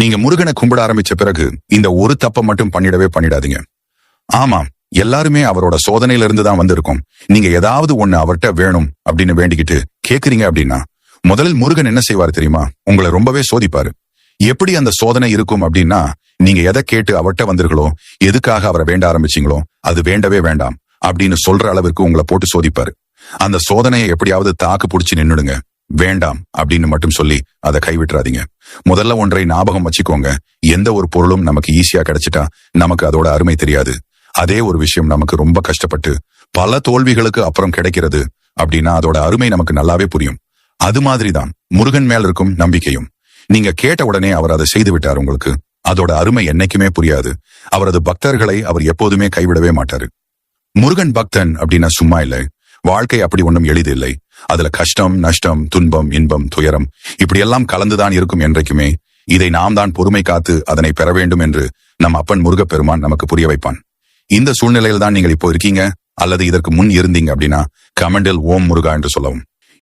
நீங்க முருகனை கும்பிட ஆரம்பிச்ச பிறகு இந்த ஒரு தப்பை மட்டும் பண்ணிடவே பண்ணிடாதீங்க. ஆமாம் எல்லாருமே அவரோட சோதனையில இருந்து தான் வந்திருக்கோம். நீங்க ஏதாவது ஒண்ணு அவர்கிட்ட வேணும் அப்படின்னு வேண்டிக்கிட்டு கேக்குறீங்க அப்படின்னா முதலில் முருகன் என்ன செய்வார் தெரியுமா? உங்களை ரொம்பவே சோதிப்பாரு. எப்படி அந்த சோதனை இருக்கும் அப்படின்னா நீங்க எதை கேட்டு அவர்கிட்ட வந்தீர்களோ எதுக்காக அவரை வேண்ட ஆரம்பிச்சீங்களோ அது வேண்டவே வேண்டாம் அப்படின்னு சொல்ற அளவிற்கு உங்களை போட்டு சோதிப்பாரு. அந்த சோதனையை எப்படியாவது தாக்கு பிடிச்சி நின்னுடுங்க. வேண்டாம் அப்படின்னு மட்டும் சொல்லி அதை கைவிட்டுறாதீங்க. முதல்ல ஒன்றை ஞாபகம் வச்சுக்கோங்க. எந்த ஒரு பொருளும் நமக்கு ஈஸியா கிடைச்சிட்டா நமக்கு அதோட அருமை தெரியாது. அதே ஒரு விஷயம் நமக்கு ரொம்ப கஷ்டப்பட்டு பல தோல்விகளுக்கு அப்புறம் கிடைக்கிறது அப்படின்னா அதோட அருமை நமக்கு நல்லாவே புரியும். அது மாதிரிதான் முருகன் மேல் இருக்கும் நம்பிக்கையும். நீங்க கேட்ட உடனே அவர் அதை செய்து விட்டார் உங்களுக்கு. அதோட அருமை என்னைக்குமே புரியாது. அவரது பக்தர்களை அவர் எப்போதுமே கைவிடவே மாட்டாரு. முருகன் பக்தன் அப்படின்னா சும்மா இல்லை. வாழ்க்கை அப்படி ஒண்ணும் எளிது இல்லை. அதுல கஷ்டம் நஷ்டம் துன்பம் இன்பம் துயரம் இப்படியெல்லாம் கலந்துதான் இருக்கும் என்றைக்குமே இதை நாம் தான் பொறுமை காத்து அதனை பெற வேண்டும் என்று நம் அப்பன் முருகப்பெருமான் நமக்கு புரிய வைப்பான். இந்த சூழ்நிலையில் தான் நீங்கள் இப்போ இருக்கீங்க அல்லது இதற்கு முன் இருந்தீங்க அப்படின்னா கமெண்டில் ஓம் முருகா என்று சொல்லவும்.